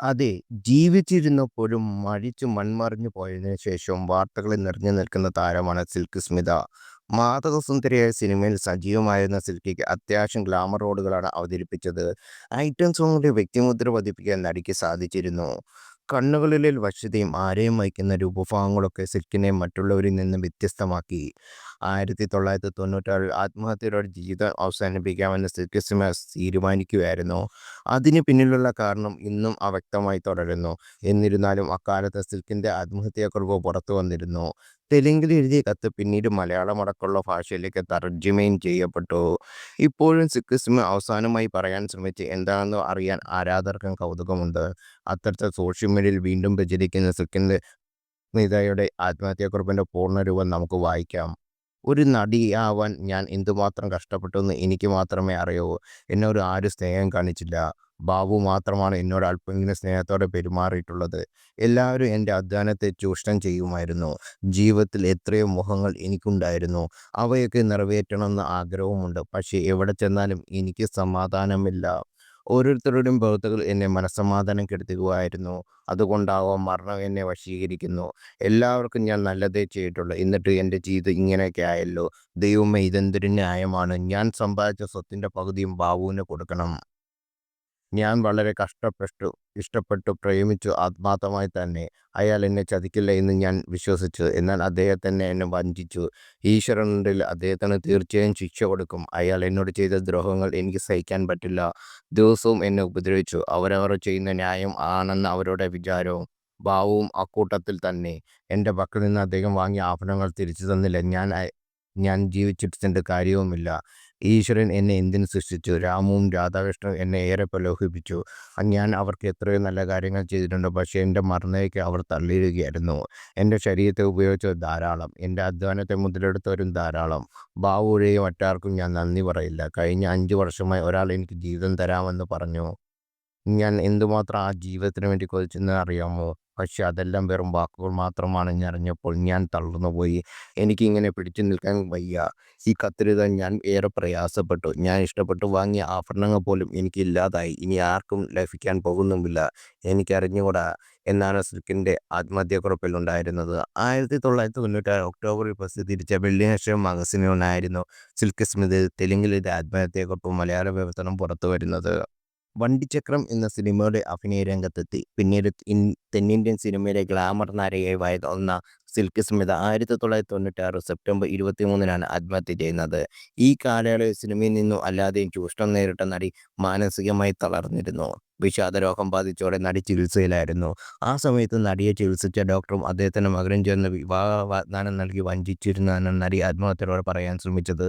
അതെ, ജീവിച്ചിരുന്നപ്പോഴും മരിച്ചു മൺമറഞ്ഞു പോയതിനു ശേഷവും വാർത്തകളിൽ നിറഞ്ഞു നിൽക്കുന്ന താരമാണ് സിൽക്ക് സ്മിത. മാദകസുന്ദരിയായ സിനിമയിൽ സജീവമായിരുന്ന സിൽക്കിക്ക് അത്യാവശ്യം ഗ്ലാമർ റോളുകളാണ് അവതരിപ്പിച്ചത്. ഐറ്റം സോങ്ങിന്റെ വ്യക്തിമുദ്ര പതിപ്പിക്കാൻ നടിക്ക് സാധിച്ചിരുന്നു. കണ്ണുകളിലെ വശ്യതയും ആരെയും വഹിക്കുന്ന രൂപഭാവങ്ങളൊക്കെ സിൽക്കിനെ മറ്റുള്ളവരിൽ നിന്ന് വ്യത്യസ്തമാക്കി. ആയിരത്തി തൊള്ളായിരത്തി തൊണ്ണൂറ്റാറിൽ ആത്മഹത്യയുടെ ജീവിതം അവസാനിപ്പിക്കാമെന്ന് സിൽക്ക് സ്മിത തീരുമാനിക്കുകയായിരുന്നു. അതിന് പിന്നിലുള്ള കാരണം ഇന്നും അവ്യക്തമായി തുടരുന്നു. എന്നിരുന്നാലും അക്കാലത്ത് സിൽക്കിന്റെ സിൽക്കിന്റെ പുറത്തു പുറത്തുവന്നിരുന്നു. തെലുങ്കിൽ എഴുതിയ കത്ത് പിന്നീട് മലയാളമടക്കമുള്ള ഭാഷയിലേക്ക് തർജമയും ചെയ്യപ്പെട്ടു. ഇപ്പോഴും സ്മിത അവസാനമായി പറയാൻ ശ്രമിച്ചത് എന്താണെന്ന് അറിയാൻ ആരാധകർക്ക് കൗതുകമുണ്ട്. അത്തരത്തിൽ സോഷ്യൽ മീഡിയയിൽ വീണ്ടും പ്രചരിക്കുന്ന സിഖിന്റെ നേതായുടെ ആത്മഹത്യാക്കുറിപ്പിന്റെ പൂർണരൂപം നമുക്ക് വായിക്കാം. ഒരു നടിയാവാൻ ഞാൻ എന്തുമാത്രം കഷ്ടപ്പെട്ടു എന്ന് എനിക്ക് മാത്രമേ അറിയാവൂ. എന്നോട് ആരും സ്നേഹം കാണിച്ചില്ല. ബാബു മാത്രമാണ് എന്നോട് അല്പമെങ്കിലും സ്നേഹത്തോടെ പെരുമാറിയിട്ടുള്ളത്. എല്ലാവരും എന്റെ അധ്വാനത്തെ ചൂഷണം ചെയ്യുമായിരുന്നു. ജീവിതത്തിൽ എത്രയോ മുഖങ്ങൾ എനിക്കുണ്ടായിരുന്നു. അവയൊക്കെ നിറവേറ്റണമെന്ന് ആഗ്രഹവുമുണ്ട്. പക്ഷേ എവിടെ ചെന്നാലും എനിക്ക് സമാധാനമില്ല. ഓരോരുത്തരുടെയും പ്രവൃത്തികൾ എന്നെ മനസ്സമാധാനം കെടുത്തുകയായിരുന്നു. അതുകൊണ്ടാവാം മരണം എന്നെ വശീകരിക്കുന്നു. എല്ലാവർക്കും ഞാൻ നല്ലതേ ചെയ്തിട്ടുള്ളൂ. എന്നിട്ട് എന്റെ ജീവിതം ഇങ്ങനെയൊക്കെ ആയല്ലോ. ദൈവമേ ഇതെന്തൊരു ന്യായമാണ്. ഞാൻ സമ്പാദിച്ച സ്വത്തിന്റെ പകുതിയും ബാബുവിന് കൊടുക്കണം. ഞാൻ വളരെ കഷ്ടപ്പെട്ടു ഇഷ്ടപ്പെട്ടു പ്രേമിച്ചു ആത്മാർത്ഥമായി തന്നെ. അയാൾ എന്നെ ചതിക്കില്ല എന്ന് ഞാൻ വിശ്വസിച്ചു. എന്നാൽ അദ്ദേഹം തന്നെ എന്നെ വഞ്ചിച്ചു. ഈശ്വരനിൽ അദ്ദേഹത്തിന് തീർച്ചയായും ശിക്ഷ കൊടുക്കും. അയാൾ എന്നോട് ചെയ്ത ദ്രോഹങ്ങൾ എനിക്ക് സഹിക്കാൻ പറ്റില്ല. ദിവസവും എന്നെ ഉപദ്രവിച്ചു. അവരവർ ചെയ്യുന്ന ന്യായം ആണെന്ന് അവരുടെ വിചാരവും. ഭാവവും അക്കൂട്ടത്തിൽ തന്നെ. എന്റെ പക്കൽ നിന്ന് അദ്ദേഹം വാങ്ങിയ ആഭരണങ്ങൾ തിരിച്ചു തന്നില്ല. ഞാൻ ഞാൻ ജീവിച്ചിട്ടതിന്റെ കാര്യവുമില്ല. ഈശ്വരൻ എന്നെ എന്തിനു സൃഷ്ടിച്ചു. രാമവും രാധാകൃഷ്ണനും എന്നെ ഏറെ പ്രലോഭിപ്പിച്ചു. ഞാൻ അവർക്ക് എത്രയോ നല്ല കാര്യങ്ങൾ ചെയ്തിട്ടുണ്ട്. പക്ഷേ എന്റെ മറന്നേക്ക് അവർ തള്ളിയിടുകയായിരുന്നു. എന്റെ ശരീരത്തെ ഉപയോഗിച്ചത് ധാരാളം. എന്റെ അധ്വാനത്തെ മുതലെടുത്തവരും ധാരാളം. ബാബു ഒഴികെ മറ്റാർക്കും ഞാൻ നന്ദി പറയില്ല. കഴിഞ്ഞ അഞ്ച് വർഷമായി ഒരാൾ എനിക്ക് ജീവിതം തരാമെന്ന് പറഞ്ഞു. ഞാൻ എന്തുമാത്രം ആ ജീവിതത്തിന് വേണ്ടി കൊതിച്ചെന്ന് അറിയാമോ. പക്ഷെ അതെല്ലാം വെറും വാക്കുകൾ മാത്രമാണ് ഞാൻ തളർന്നുപോയി. എനിക്കിങ്ങനെ പിടിച്ചു നിൽക്കാൻ വയ്യ. ഈ കത്തെഴുതാൻ ഞാൻ ഏറെ പ്രയാസപ്പെട്ടു. ഞാൻ ഇഷ്ടപ്പെട്ടു വാങ്ങിയ ആഭരണങ്ങൾ പോലും എനിക്ക് ഇല്ലാതായി. ഇനി ആർക്കും ലഭിക്കാൻ പോകുന്നുമില്ല. എനിക്കറിഞ്ഞുകൂടാ എന്നാണ് സിൽക്കിന്റെ ആത്മഹത്യാക്കുറിപ്പിൽ ഉണ്ടായിരുന്നത്. ആയിരത്തി തൊള്ളായിരത്തി തൊണ്ണൂറ്റാറ് ഒക്ടോബറിൽ പ്രസിദ്ധീകരിച്ച വെള്ളിയാഴ്ച മാഗസിനിൽ നിന്നായിരുന്നു സിൽക്ക് സ്മിത് തെലുങ്കിലെ ആത്മഹത്യക്കുറിപ്പ് മലയാള വിവർത്തനം പുറത്തുവരുന്നത്. വണ്ടിച്ചക്രം എന്ന സിനിമയുടെ അഭിനയ രംഗത്തെത്തി. പിന്നീട് തെന്നിന്ത്യൻ സിനിമയിലെ ഗ്ലാമർ നായികയായി ഒന്ന സിൽക്ക് സ്മിത ആയിരത്തി തൊള്ളായിരത്തി തൊണ്ണൂറ്റാറ് സെപ്റ്റംബർ ഇരുപത്തി മൂന്നിനാണ് ആത്മഹത്യ ചെയ്യുന്നത്. ഈ കാലയളവിൽ സിനിമയിൽ നിന്നും അല്ലാതെയും ചൂഷണം നേരിട്ട നടി മാനസികമായി തളർന്നിരുന്നു. വിഷാദരോഗം ബാധിച്ചോടെ നടി ചികിത്സയിലായിരുന്നു. ആ സമയത്ത് നടിയെ ചികിത്സിച്ച ഡോക്ടറും അദ്ദേഹത്തിന്റെ മകനും ചേർന്ന് വിവാഹ വാഗ്ദാനം നൽകി വഞ്ചിച്ചിരുന്നുവെന്നാണ് നടി ആത്മഹത്യയോടെ പറയാൻ ശ്രമിച്ചത്.